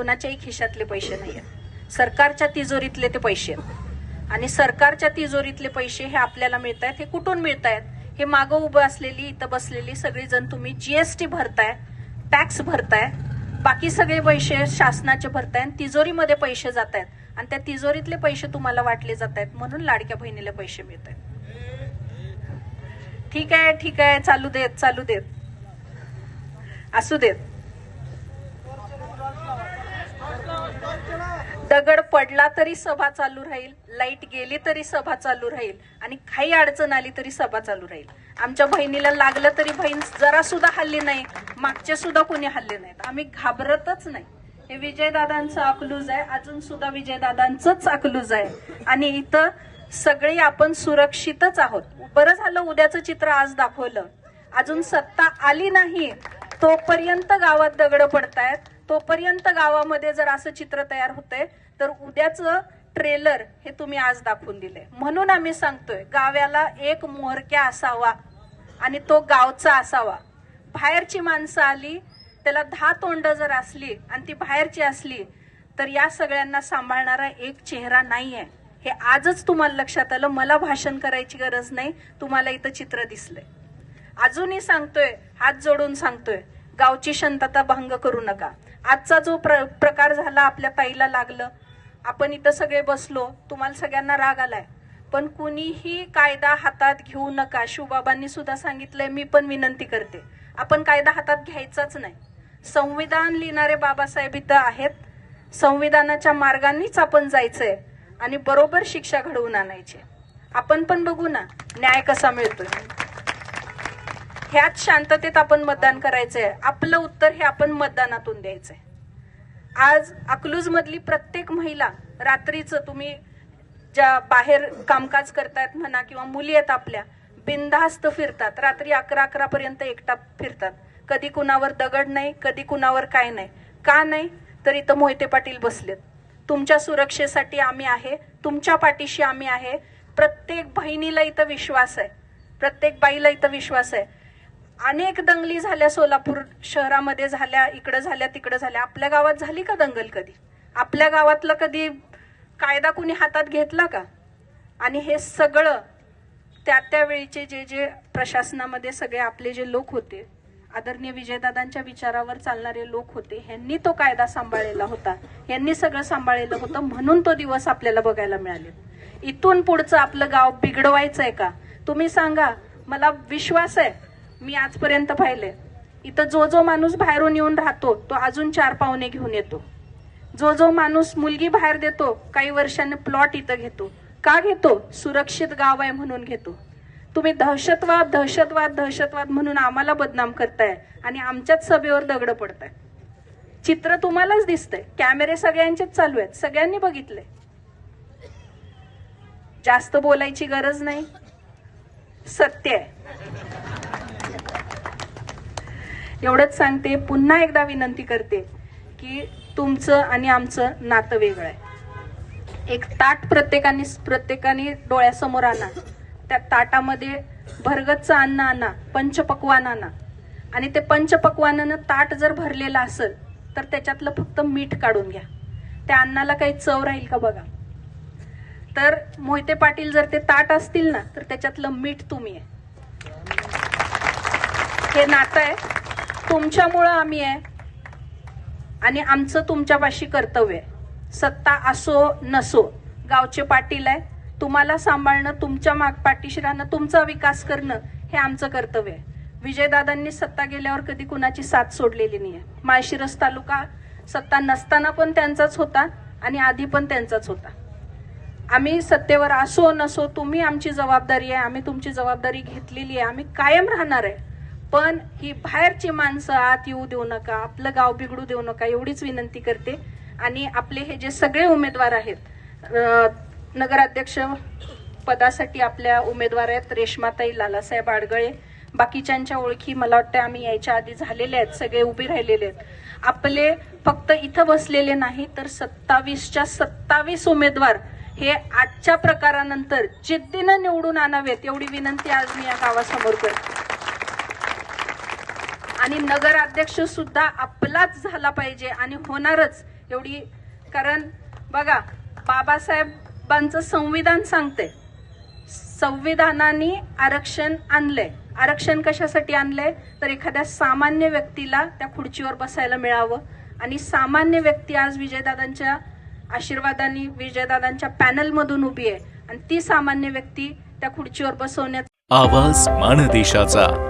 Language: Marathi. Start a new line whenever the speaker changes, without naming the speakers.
कुणाच्याही खिशातले पैसे नाही आहेत सरकारच्या तिजोरीतले ते पैसे आहेत. आणि सरकारच्या तिजोरीतले पैसे हे आपल्याला मिळत आहेत हे कुठून मिळत आहेत हे मागं उभं असलेली इथं बसलेली सगळीजण तुम्ही जीएसटी भरताय टॅक्स भरताय बाकी सगळे पैसे शासनाचे भरताय आणि तिजोरीमध्ये पैसे जात आहेत आणि त्या तिजोरीतले पैसे तुम्हाला वाटले जात आहेत म्हणून लाडक्या बहिणीला पैसे मिळत आहेत ठीक आहे ठीक आहे चालू देत चालू देत. असू देत. दगड पडला तरी सभा चालू राहील लाइट गेली तरी सभा चालू राहील आणि काही अडचण आली तरी सभा चालू राहील. आमच्या बहिणीला लागलं तरी बहीण जरा सुद्धा हल्ली नाही मागचे सुद्धा कोणी हल्ले नाहीत. आम्ही घाबरतच नाही. हे विजयदादांचं अकलूज आहे अजून सुद्धा विजयदादांचंच अकलूज आहे. आणि इथं सगळी आपण सुरक्षितच आहोत. बरं झालं उद्याचं चित्र आज दाखवलं. अजून सत्ता आली नाही तोपर्यंत गावात दगड पडतायत. तोपर्यंत गावामध्ये जर असं चित्र तयार होतंय तर उद्याचं ट्रेलर हे तुम्ही आज दाखवून दिले म्हणून आम्ही सांगतोय गाव्याला एक मोहरक्या असावा आणि तो गावचा असावा. बाहेरची माणसं आली त्याला दहा तोंड जर असली आणि ती बाहेरची असली तर या सगळ्यांना सांभाळणारा एक चेहरा नाही आहे हे आजच तुम्हाला लक्षात आलं मला भाषण करायची गरज नाही तुम्हाला इथं चित्र दिसलंय. अजूनही सांगतोय हात जोडून सांगतोय गावची शांतता भंग करू नका. आजचा जो प्र प्रकार झाला आपल्या ताईला लागलं. आपण इथं सगळे बसलो. तुम्हाला सगळ्यांना राग आलाय. पण कुणीही कायदा हातात घेऊ नका. शिवबाबांनी सुद्धा सांगितलंय मी पण विनंती करते. आपण कायदा हातात घ्यायचाच नाही. संविधान लिहिणारे बाबासाहेब इथं आहेत. संविधानाच्या मार्गांनीच आपण जायचंय आणि बरोबर शिक्षा घडवून आणायची आपण पण बघू ना न्याय कसा मिळतोय. ह्याच शांततेत आपण मतदान करायचंय. आपलं उत्तर हे आपण मतदानातून द्यायचंय. आज अकलूज मधली प्रत्येक महिला रात्रीचं तुम्ही ज्या बाहेर कामकाज करतायत म्हणा किंवा मुली आहेत आपल्या बिनधास्त फिरतात. रात्री अकरा अकरा पर्यंत एकटा फिरतात. कधी कुणावर दगड नाही कधी कुणावर काय नाही. का नाही? तर इथं मोहिते पाटील बसलेत. तुमच्या सुरक्षेसाठी आम्ही आहे तुमच्या पाठीशी आम्ही आहे. प्रत्येक बहिणीला इथं विश्वास आहे. प्रत्येक बाईला इथं विश्वास आहे. अनेक दंगली झाल्या सोलापूर शहरामध्ये झाल्या इकडं झाल्या तिकडं झाल्या. आपल्या गावात झाली का दंगल कधी? आपल्या गावातलं कधी कायदा कुणी हातात घेतला का? आणि हे सगळं त्या त्या वेळीचे जे जे प्रशासनामध्ये सगळे आपले जे लोक होते आदरणीय विजयदादांच्या विचारावर चालणारे लोक होते ह्यांनी तो कायदा सांभाळलेला होता. यांनी सगळं सांभाळलेलं होतं म्हणून तो दिवस आपल्याला बघायला मिळाले. इथून पुढचं आपलं गाव बिघडवायचं आहे का? तुम्ही सांगा मला विश्वास आहे. मी आजपर्यंत पाहिले इथं जो जो माणूस बाहेरून येऊन राहतो तो अजून चार पाहुणे घेऊन येतो. जो जो माणूस मुलगी बाहेर देतो काही वर्षांनी प्लॉट इथं घेतो. का घेतो? सुरक्षित गाव आहे म्हणून घेतो. तुम्ही दहशतवाद दहशतवाद दहशतवाद म्हणून आम्हाला बदनाम करताय आणि आमच्याच सभेवर दगड पडताय. चित्र तुम्हालाच दिसतंय. कॅमेरे सगळ्यांचेच चालू आहेत. सगळ्यांनी बघितले जास्त बोलायची गरज नाही. सत्य आहे. एवढंच सांगते पुन्हा एकदा विनंती करते की तुमचं आणि आमचं नातं वेगळं आहे. एक ताट प्रत्येकाने प्रत्येकाने डोळ्यासमोर आणा. त्या ताटामध्ये भरगतचं अन्न आणा पंचपक्वान आणा. आणि ते पंचपक्वानानं ताट जर भरलेलं असेल तर त्याच्यातलं फक्त मीठ काढून घ्या. त्या अन्नाला काही चव राहील का बघा? तर मोहिते पाटील जर ते ताट असतील ना तर त्याच्यातलं मीठ तुम्ही आहे. हे नातं आहे. तुमच्यामुळं आम्ही आहे. आणि आमचं तुमच्यापाशी कर्तव्य आहे. सत्ता असो नसो गावचे पाटील आहे. तुम्हाला सांभाळणं तुमच्या माग पाठीशी राहणं तुमचा विकास करणं हे आमचं कर्तव्य आहे. विजयदादांनी सत्ता गेल्यावर कधी कुणाची साथ सोडलेली नाही आहे. माळशिरस तालुका सत्ता नसताना पण त्यांचाच होता आणि आधी पण त्यांचाच होता. आम्ही सत्तेवर असो नसो तुम्ही आमची जबाबदारी आहे. आम्ही तुमची जबाबदारी घेतलेली आहे. आम्ही कायम राहणार आहे. पण ही बाहेरची माणसं आत येऊ देऊ नका आपलं गाव बिघडू देऊ नका एवढीच विनंती करते. आणि आपले हे जे सगळे उमेदवार आहेत नगराध्यक्ष पदासाठी आपल्या उमेदवार आहेत रेश्माताई लालासाहेब आडगळे. बाकीच्यांच्या ओळखी मला वाटतं आम्ही यायच्या आधी झालेले आहेत सगळे उभे राहिलेले आहेत. आपले फक्त इथं बसलेले नाही तर सत्तावीसच्या सत्तावीस उमेदवार हे आजच्या प्रकारानंतर जिद्दीनं निवडून आणावेत एवढी विनंती आज मी या गावासमोर करते. आणि नगराध्यक्ष सुद्धा आपलाच झाला पाहिजे आणि होणारच एवढी कारण बघा बाबासाहेबांचं संविधान सांगते. संविधानाने आरक्षण आणलंय. आरक्षण कशासाठी आणलंय? तर एखाद्या सामान्य व्यक्तीला त्या खुर्चीवर बसायला मिळावं. आणि सामान्य व्यक्ती आज विजयदादांच्या आशीर्वादाने विजयदादांच्या पॅनलमधून उभी आहे. आणि ती सामान्य व्यक्ती त्या खुर्चीवर बसवण्यात
आवाज माणदेशाचा